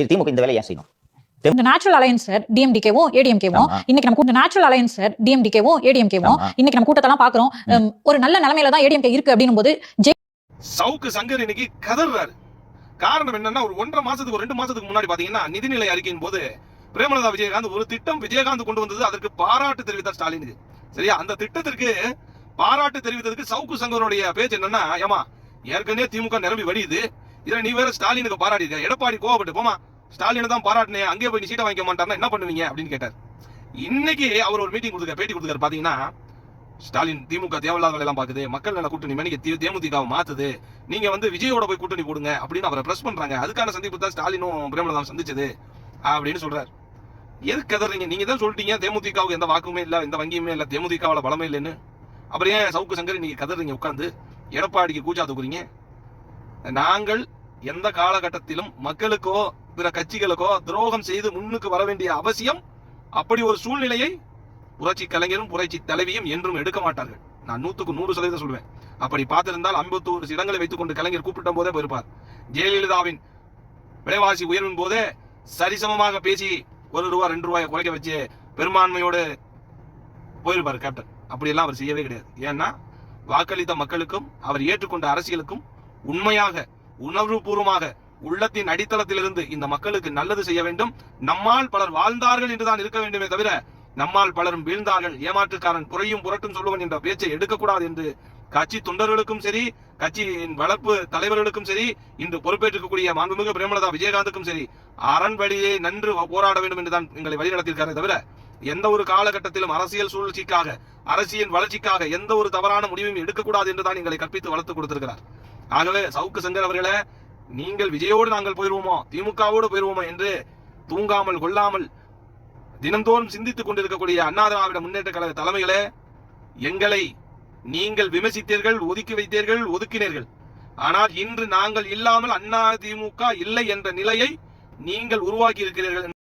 சரி திமுக இந்த வேலையை செய்யணும் இந்த நேச்சுரல் அலையன்ஸ் சார் டிஎம்டிகேவும் ஏடிஎம்கேவும். இன்னைக்கு நம்ம இந்த நேச்சுரல் அலையன்ஸ் சார் டிஎம்டிகேவும் ஏடிஎம்கேவும். இன்னைக்கு நம்ம கூட்டத்தெல்லாம் பாக்குறோம் ஒரு நல்ல நிலைமையில தான் ஏடிஎம்கே இருக்கு அப்படின்னும் போது சவுக்கு சங்கர் இன்னைக்கு கதறாரு காரணம் என்னன்னா ஒரு ஒன்றரை மாசத்துக்கு ஒரு ரெண்டு மாசத்துக்கு முன்னாடி பாத்தீங்கன்னா நிதிநிலை அறிக்கையின் போது பிரேமலதா விஜயகாந்த் ஒரு திட்டம் விஜயகாந்த் கொண்டு வந்தது அதற்கு பாராட்டு தெரிவித்தார் ஸ்டாலினுக்கு. சரியா? அந்த திட்டத்திற்கு பாராட்டு தெரிவித்ததுக்கு சவுக்கு சங்கருடைய பேச்சு என்னன்னா ஏமா ஏற்கனவே திமுக நிரம்பி வடியுது. இதுல நீ வேற ஸ்டாலினுக்கு பாராட்டி இருக்க எடப்பாடி கோவப்பட்டு போமா ஸ்டாலினை தான் பாராட்டினே அங்கே போய் நீ சீட்டை வாங்கிக்க மாட்டாருன்னா என்ன பண்ணுவீங்க அப்படின்னு கேட்டார். இன்னைக்கு அவர் ஒரு மீட்டிங் கொடுத்துருக்காரு பேட்டி கொடுத்துருக்காரு பாத்தீங்கன்னா ஸ்டாலின் திமுக தேவையில்லாத வேலையெல்லாம் பாக்குது மக்கள் நல்ல கூட்டணி மணிக்கு தேமுதிகாவை மாத்துது நீங்க வந்து விஜயோட போய் கூட்டணி போடுங்க அப்படின்னு அவரை பிரஸ் பண்றாங்க. அதுக்கான சந்திப்பு தான் ஸ்டாலினும் பிரேமலதாவும் சந்திச்சது அப்படின்னு சொல்றாரு. எதுக்கு கதறீங்க? நீங்க தான் சொல்லிட்டீங்க தேமுதிகாவுக்கு எந்த வாக்குமே இல்ல எந்த வங்கியுமே இல்ல தேமுதிகாவோட பலமே இல்லைன்னு. அப்புறம் ஏன் சவுக்கு சங்கர் நீங்க கதறீங்க உட்காந்து எடப்பாடிக்கு கூச்சா தூக்குறீங்க? நாங்கள் எந்த காலகட்டத்திலும் மக்களுக்கோ பிற கட்சிகளுக்கோ துரோகம் செய்து முன்னுக்கு வர வேண்டிய அவசியம் அப்படி ஒரு சூழ்நிலையை புரட்சி கலைஞரும் புரட்சி தலைவியும் என்றும் எடுக்க மாட்டார்கள். நான் நூத்துக்கு நூறு சதவீதம் சொல்லுவேன் அப்படி பார்த்திருந்தால் ஐம்பத்தோரு இடங்களை வைத்துக் கொண்டு கலைஞர் கூப்பிட்ட போதே போயிருப்பார் ஜெயலலிதாவின் விலைவாசி உயர்வின் போதே சரிசமமாக பேசி ஒரு ரூபா ரெண்டு ரூபாயை குறைக்க வச்சு பெரும்பான்மையோடு போயிருப்பார் கேப்டன் அப்படியெல்லாம் அவர் செய்யவே கிடையாது. ஏன்னா வாக்களித்த மக்களுக்கும் அவர் ஏற்றுக்கொண்ட அரசியலுக்கும் உண்மையாக உணர்வுபூர்வமாக உள்ளத்தின் அடித்தளத்திலிருந்து இந்த மக்களுக்கு நல்லது செய்ய வேண்டும். நம்மால் பலர் வாழ்ந்தார்கள் என்றுதான் இருக்க வேண்டுமே தவிர நம்மால் பலரும் வீழ்ந்தார்கள். ஏமாற்றுக்காரன் குறையும் புரட்டும் சொல்லுவன் என்ற பேச்சை எடுக்கக்கூடாது என்று கட்சி தொண்டர்களுக்கும் சரி கட்சியின் வளர்ப்பு தலைவர்களுக்கும் சரி இன்று பொறுப்பேற்றுக்கக்கூடிய மாண்புமிகு பிரேமலதா விஜயகாந்துக்கும் சரி அரண் வழியே நன்று போராட வேண்டும் என்றுதான் எங்களை வழிநடத்தியிருக்காரே தவிர எந்த ஒரு காலகட்டத்திலும் அரசியல் சூழ்ச்சிக்காக அரசியல் வளர்ச்சிக்காக எந்த ஒரு தவறான முடிவையும் எடுக்கக்கூடாது என்றுதான் எங்களை கற்பித்து வளர்த்து கொடுத்திருக்கிறார். ஆகவே சவுக்கு சங்கர் அவர்களை நீங்கள் விஜயோடு நாங்கள் போயிடுவோமோ திமுகவோடு போயிடுவோமோ என்று தூங்காமல் கொள்ளாமல் தினந்தோறும் சிந்தித்துக் கொண்டிருக்கக்கூடிய அண்ணா திராவிட முன்னேற்ற கழக தலைமைகளே எங்களை நீங்கள் விமர்சித்தீர்கள் ஒதுக்கி வைத்தீர்கள் ஒதுக்கினீர்கள். ஆனால் இன்று நாங்கள் இல்லாமல் அண்ணா திமுக இல்லை என்ற நிலையை நீங்கள் உருவாக்கி இருக்கிறீர்கள்